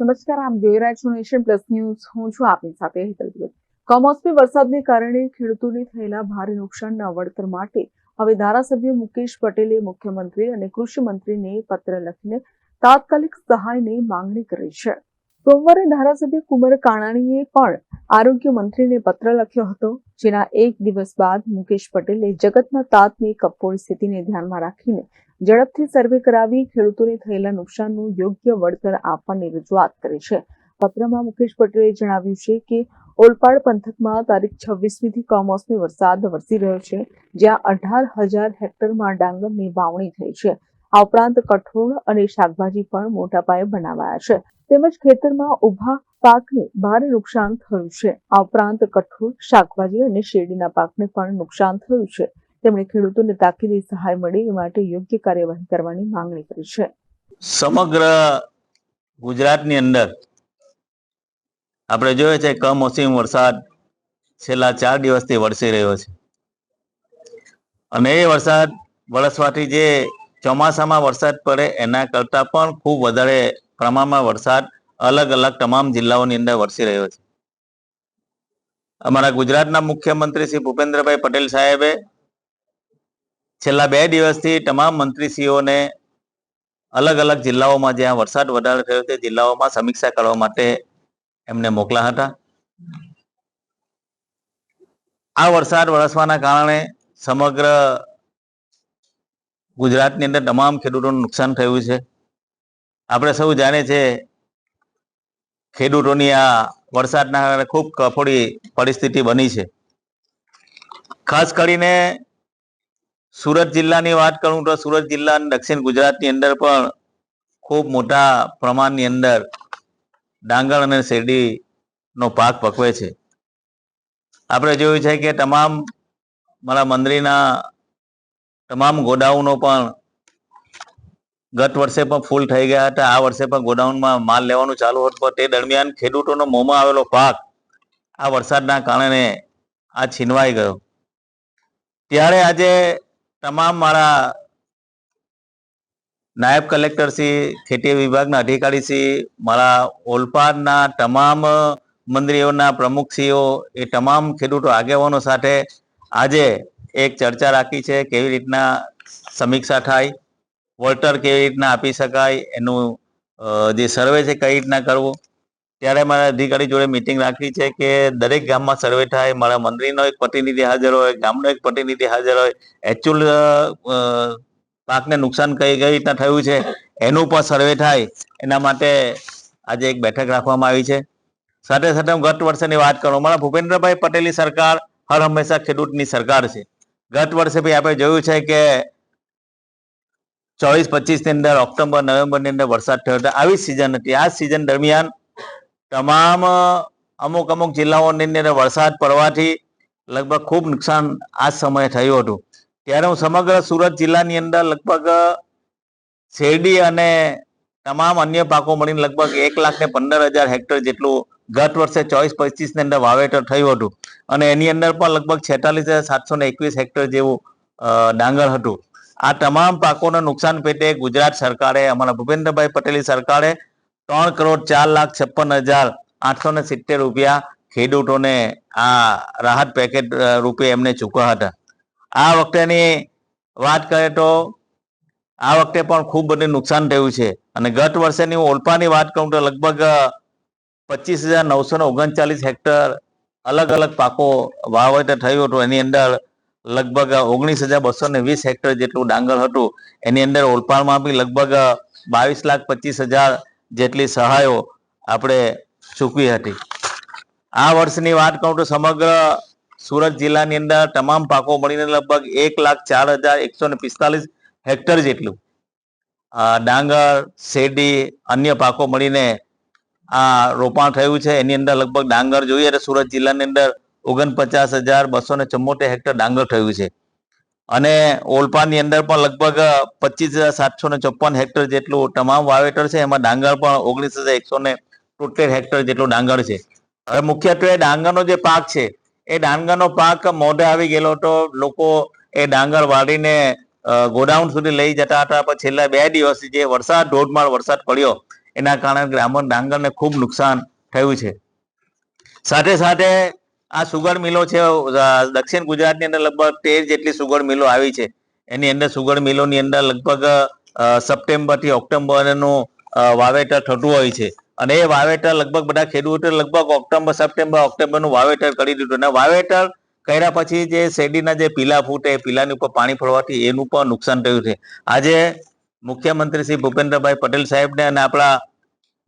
નમસ્કાર, આપ જોઈ રહ્યા છો નેશન પ્લસ ન્યૂઝ. હું છું આપની સાથે કમોસમી વરસાદને કારણે ખેડૂતોને થયેલા ભારે નુકસાનના વળતર માટે હવે ધારાસભ્ય મુકેશ પટેલે મુખ્યમંત્રી અને કૃષિ મંત્રીને પત્ર લખીને તાત્કાલિક સહાયની માંગણી કરી છે. સોમવારે ધારાસભ્ય કુંવર કાણાણીએ પણ આરોગ્ય મંત્રીને પત્ર લખ્યો હતો, જેના એક દિવસ બાદ મુકેશ પટેલે જગતના તાતની કપોળ સ્થિતિને ધ્યાનમાં રાખીને ઝડપથી સર્વે કરાવી ખેડૂતોને થયેલા નુકસાનનું યોગ્ય વળતર આપવાની રજૂઆત કરી છે. પત્રમાં મુકેશ પટેલે જણાવ્યું છે કે, ઓલપાડ પંથકમાં તારીખ છવ્વીસમીથી કમોસમી વરસાદ વરસી રહ્યો છે, જ્યાં અઢાર હજાર હેક્ટરમાં ડાંગરની વાવણી થઈ છે. આ ઉપરાંત કઠોળ અને શાકભાજી પણ મોટા પાયે બનાવાયા છે. તેમજ ખેતરમાં ઊભા પાકને ભારે નુકસાન થયું છે. આ ઉપરાંત કઠોળ, શાકભાજી અને શેરડીના પાકને પણ નુકસાન થયું છે. તેમણે ખેડૂતોને તાકીદે સહાય મળે એ માટે યોગ્ય કાર્યવાહી કરવાની માંગણી કરી છે. સમગ્ર ગુજરાતની અંદર આપણે જોઈએ છે કમોસમી વરસાદ છેલ્લા ચાર દિવસથી વરસી રહ્યો છે. અને એ વરસાદ વરસવાથી જે ચોમાસામાં વરસાદ પડે એના કરતાં પણ ખૂબ વધારે પ્રમાણમાં વરસાદ અલગ અલગ તમામ જિલ્લાઓની અંદર વરસી રહ્યો છે. અમારા ગુજરાતના મુખ્યમંત્રી શ્રી ભૂપેન્દ્રભાઈ પટેલ સાહેબે છેલ્લા બે દિવસથી તમામ મંત્રીશ્રીઓને અલગ અલગ જિલ્લાઓમાં જ્યાં વરસાદ વધારે થયો તે જિલ્લાઓમાં સમીક્ષા કરવા માટે એમને મોકલા હતા. આ વરસાદ વરસવાના કારણે સમગ્ર ગુજરાતની અંદર તમામ ખેડૂતોનું નુકસાન થયું છે. આપણે સૌ જાણીએ છીએ ખેડૂતોની આ વરસાદના કારણે ખૂબ કફોડી પરિસ્થિતિ બની છે. ખાસ કરીને સુરત જિલ્લાની વાત કરું તો સુરત જિલ્લા દક્ષિણ ગુજરાતની અંદર પણ ખૂબ મોટા પ્રમાણની અંદર ડાંગર અને શેરડીનો પાક પકવે છે. આપણે જોયું છે કે તમામ મારા મંદિરના તમામ ગોડાઉનો પણ ગત વર્ષે પણ ફૂલ થઈ ગયા હતા. આ વર્ષે પણ ગોડાઉનમાં માલ લેવાનું ચાલુ હતું. તે દરમિયાન ખેડૂતોનો મોંમાં આવેલો પાક આ વરસાદના કારણે આ છીનવાઈ ગયો. ત્યારે આજે તમામ મારા નાયબ કલેક્ટર શ્રી ખેતી વિભાગના અધિકારી શ્રી, મારા ઓલપાડના તમામ મંત્રીઓના પ્રમુખશ્રીઓ એ તમામ ખેડૂતો આગેવાનો સાથે આજે એક ચર્ચા રાખી છે કેવી રીતના સમીક્ષા થાય વળતર કેવી રીતના આપી શકાય, એનું જે સર્વે છે કઈ રીતના કરવું ત્યારે મારા અધિકારી જોડે મિટિંગ રાખી છે કે દરેક ગામમાં સર્વે થાય, મારા મંત્રીનો એક પ્રતિનિધિ હાજર હોય, ગામનો એક પ્રતિનિધિ હાજર હોય. એકચ્યુઅલ પાકને નુકસાન કઈ કઈ રીતના થયું છે, એનું પણ સર્વે થાય. એના માટે આજે એક બેઠક રાખવામાં આવી છે. સાથે સાથે હું ગત વર્ષની વાત કરું, મારા ભૂપેન્દ્રભાઈ પટેલની સરકાર હર હંમેશા ખેડૂતની સરકાર છે. ગત વર્ષે ભાઈ આપણે જોયું છે કે ચોવીસ પચીસની અંદર ઓક્ટોબર નવેમ્બરની અંદર વરસાદ થયો હતો. આવી સિઝન હતી. આ સિઝન દરમિયાન તમામ, અમુક અમુક જિલ્લાઓની અંદર વરસાદ પડવાથી લગભગ ખૂબ નુકસાન આ સમયે થયું હતું. ત્યારે હું સમગ્ર સુરત જિલ્લાની અંદર લગભગ શેરડી અને તમામ અન્ય પાકો મળીને લગભગ એક લાખ ને પંદર હજાર હેક્ટર જેટલું ગત વર્ષે ચોવીસ પચીસની અંદર વાવેતર થયું હતું. અને એની અંદર પણ લગભગ છેતાલીસ હજાર સાતસો ને એકવીસ હેક્ટર જેવું ડાંગર હતું. આ તમામ પાકોના નુકસાન પેટે ગુજરાત સરકારે, અમારા ભૂપેન્દ્રભાઈ પટેલની સરકારે ત્રણ કરોડ ચાર લાખ છપ્પન હજાર આઠસો ને સિત્તેર રૂપિયા ખેડૂતોને આ રાહત પેકેજ રૂપે એમને ચૂકવ્યા હતા. આ વખતેની વાત કરીએ તો આ વખતે પણ ખૂબ બધું નુકસાન થયું છે. અને ગત વર્ષેની હું ઓલપાની વાત કરું તો લગભગ પચીસ હજાર નવસો ને ઓગણચાલીસ હેક્ટર અલગ અલગ પાકો વાવેતર થયું હતું. એની અંદર લગભગ ઓગણીસ હજાર બસો ને વીસ હેક્ટર જેટલું ડાંગર હતું. એની અંદર ઓલપાણમાં બી લગભગ બાવીસ લાખ પચીસ હજાર જેટલી સહાયો આપણે ચૂકવી હતી. આ વર્ષની વાત કરું તો સમગ્ર સુરત જિલ્લાની અંદર તમામ પાકો મળીને લગભગ એક લાખ ચાર હજાર એકસો ને પિસ્તાલીસ હેક્ટર જેટલું ડાંગર, શેરડી, અન્ય પાકો મળીને આ રોપાણ થયું છે. એની અંદર લગભગ ડાંગર જોઈએ તો સુરત જિલ્લાની અંદર ઓગણપચાસ હજાર બસો ને હેક્ટર ડાંગર થયું છે. અને ઓલપાની અંદર પણ લગભગ પચીસ હજાર સાતસો ને ચોપન હેક્ટર જેટલું તમામ વાવેતર છે. એમાં ડાંગર પણ ઓગણીસ હજાર એકસો ને તોતેર હેક્ટર જેટલું ડાંગર છે. હવે મુખ્યત્વે ડાંગરનો જે પાક છે, એ ડાંગરનો પાક મોઢે આવી ગયેલો તો લોકો એ ડાંગર વાળીને ગોડાઉન સુધી લઈ જતા હતા. પણ છેલ્લા બે દિવસથી જે વરસાદ, ધોધમાર વરસાદ પડ્યો, એના કારણે ગ્રામ ડાંગરને ખૂબ નુકસાન થયું છે. સાથે સાથે આ સુગર મિલો છે દક્ષિણ ગુજરાતની અંદર લગભગ તેર જેટલી સુગર મિલો આવી છે. એની અંદર સુગર મિલોની અંદર લગભગ સપ્ટેમ્બરથી ઓક્ટોબરનું વાવેતર થતું હોય છે. અને એ વાવેતર લગભગ બધા ખેડૂતો લગભગ ઓક્ટોબર સપ્ટેમ્બર ઓક્ટોબરનું વાવેતર કરી દીધું અને વાવેતર કર્યા પછી જે શેરડીના જે પીલા ફૂટે, પીલાની ઉપર પાણી ફરવાથી એનું પણ નુકસાન થયું છે. આજે મુખ્યમંત્રી શ્રી ભૂપેન્દ્રભાઈ પટેલ સાહેબને અને આપણા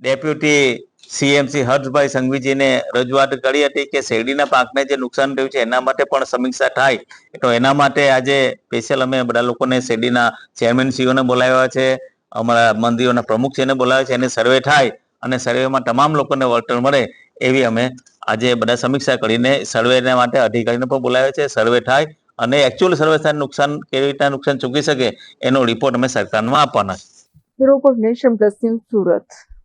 ડેપ્યુટી સીએમસી હર્ષભાઈ સંઘવીજીને રજૂઆત કરી હતી કે શેરડીના પાકને જે નુકસાન થયું છે, એના માટે પણ સમીક્ષા થાય. તો એના માટે આજે સ્પેશિયલ અમે બધા લોકોને શેરડીના ચેરમેનશ્રીઓને બોલાવ્યા છે, અમારા મંદિરોના પ્રમુખ છે એને બોલાવ્યા છે, એને સર્વે થાય અને સર્વેમાં તમામ લોકોને વળતર મળે એવી અમે આજે બધા સમીક્ષા કરીને સર્વેના માટે અધિકારીને પણ બોલાવ્યા છે સર્વે થાય અને એકચ્યુઅલ સર્વે થાય, નુકસાન કેવી રીતના નુકસાન ચૂકી શકે એનો રિપોર્ટ અમે સરકારમાં આપવાના છે. સુરત